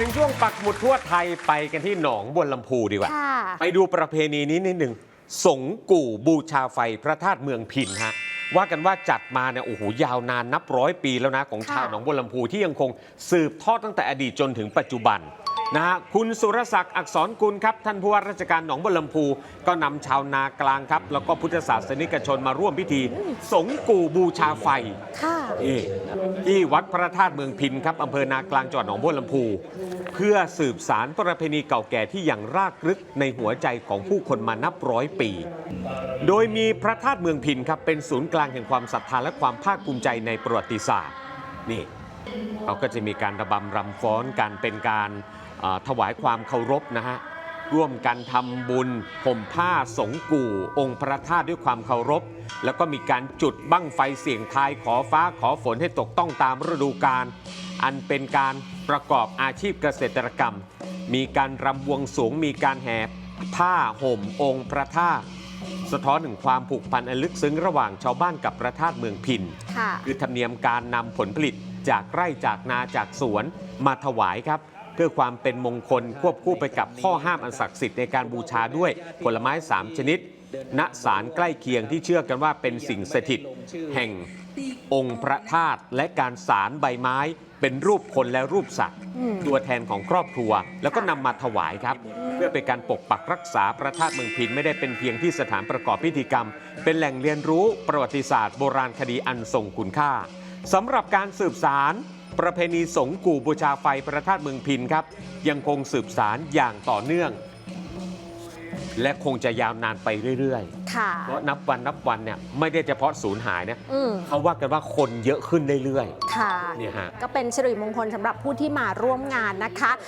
ถึงช่วงปักหมุดทั่วไทยไปกันที่หนองบัวลำพูดีกว่าค่ะไปดูประเพณีนี้นิดหนึ่ง สงกู่บูชาไฟพระธาตุเมืองพินฮะ ว่ากันว่าจัดมาเนี่ยโอ้โหยาวนานนับร้อยปีแล้วนะของค่ะชาวหนองบัวลำพูที่ยังคงสืบทอดตั้งแต่อดีตจนถึงปัจจุบัน นะฮะคุณสุรศักดิ์อักษรกุลครับ ท่านผู้ว่าราชการหนองบัวลำพู ก็นำชาวนากลางครับ แล้วก็พุทธศาสนิกชนมาร่วมพิธี สงกู่บูชาไฟค่ะนี่ที่วัดพระธาตุเมืองพินครับอำเภอนากลางจังหวัดหนองบัวลำพู เพื่อสืบสารประเพณีเก่าแก่ที่อย่างรากลึกในหัวใจของผู้คนมานับร้อยปี โดยมีพระธาตุเมืองพินครับเป็นศูนย์กลางแห่งความศรัทธาและความภาคภูมิใจในประวัติศาสตร์นี่ เขาก็จะมีการระบำรำฟ้อนกันเป็นการเอ่อถวายความเคารพนะฮะร่วมกันทำบุญห่มผ้าสงกู่ องค์พระธาตุด้วยความเคารพ แล้วก็มีการจุดบั้งไฟเสียงทายขอฟ้าขอฝนให้ตกต้องตามฤดูกาลอันเป็นการประกอบอาชีพเกษตรกรรม มีการรำบวงสรวงมีการแห่ผ้าห่มองค์พระธาตุสะท้อนถึงความผูกพันอันลึกซึ้งระหว่างชาวบ้านกับพระธาตุเมืองพินค่ะคือธรรมเนียมการนำผลผลิต จากไร่จากนาจากสวนมาถวายครับเพื่อความเป็นมงคลควบคู่ไปกับข้อห้ามอันศักดิ์สิทธิ์ในการบูชาด้วยผลไม้ 3 ชนิด ณสารใกล้เคียงที่เชื่อกันว่าเป็นสิ่งสถิต แห่งองค์พระธาตุและการสารใบไม้เป็นรูปคนและรูปสัตว์ ตัวแทนของครอบครัว แล้วก็นำมาถวายครับ เพื่อเป็นการปกปักรักษาพระธาตุเมืองพินไม่ได้เป็นเพียงที่สถานประกอบพิธีกรรม เป็นแหล่งเรียนรู้ประวัติศาสตร์โบราณคดีอันทรงคุณค่า สำหรับการสืบสารประเพณีสงกู่บูชาไฟพระธาตุเมืองพินครับ ยังคงสืบสารอย่างต่อเนื่อง และคงจะยาวนานไปเรื่อยค่ะๆ เพราะนับวันนับวันเนี่ยไม่ได้เฉพาะสูญหายนะอืมเขาว่ากันว่าคนเยอะขึ้นเรื่อยค่ะ ๆเนี่ยฮะ ก็เป็นสิริมงคลสำหรับผู้ที่มาร่วมงานนะคะ